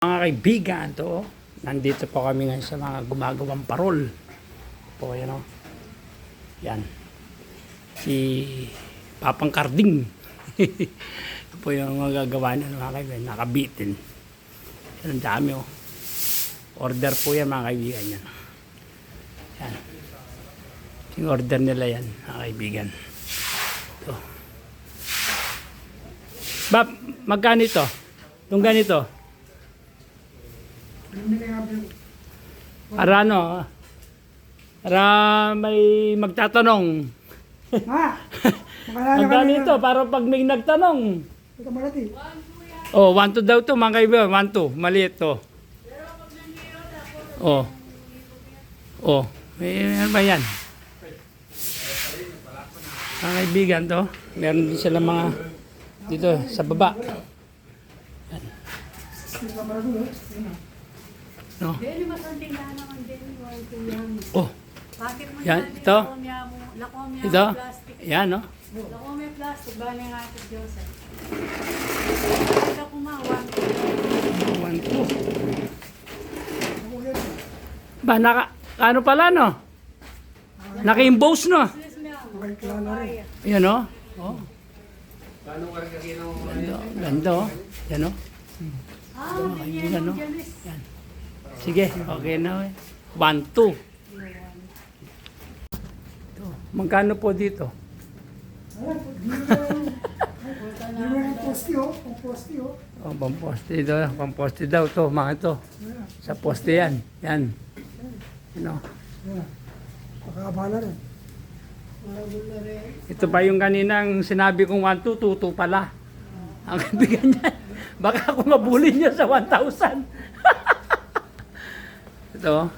Mga kaibigan, to, nandito po kami ngayon sa mga gumagawang parol. Po, yan o. Yan. Si Papang Karding. Ito po yung magagawa niya mga kaibigan. Nakabitin. Yan ang dami o. Order po yan mga kaibigan yan. Yan. Yung order nila yan mga kaibigan. Ito. Bab, magkano ito? Itong ganito? Para ano? Para may magtatanong. Ha? Magkano na ito? Para pag may nagtanong. Ito malati. Oh, 1 to daw to mga kaibigan. 1 to. Maliit to. Oh. Oh. May ano ba yan? Mga kaibigan to. Meron din sila mga dito sa baba. Eh. No? Dili masanting na naman din. Oh. Bakit mo Yan, yan, ito? Lakomya Ito. plastic. Yan, no? Lakomya plastic, bali nga ito Joseph. Ito kumawan. 1 to. Ba, naka, ano pala, no? Naka-imbose, no? Please me ako. Okay, kilala rin. Yan, no? Oh. Ganda, ganda, oh. Yan, no? Ah, yan, binyan no? Janice. Sige, okay na. eh. One, two. Ito. Magkano po dito? Oh. Pamposte ito. Pamposte daw to, mga. Ayan, Sa poste yan. Yan. Ano? ayan. Makakabala rin. Ito pa yung kaninang sinabi kong 1, 2, 2, 2 pala. Ang kaibigan niya. Baka ako mabulin niya sa 1,000. Ito.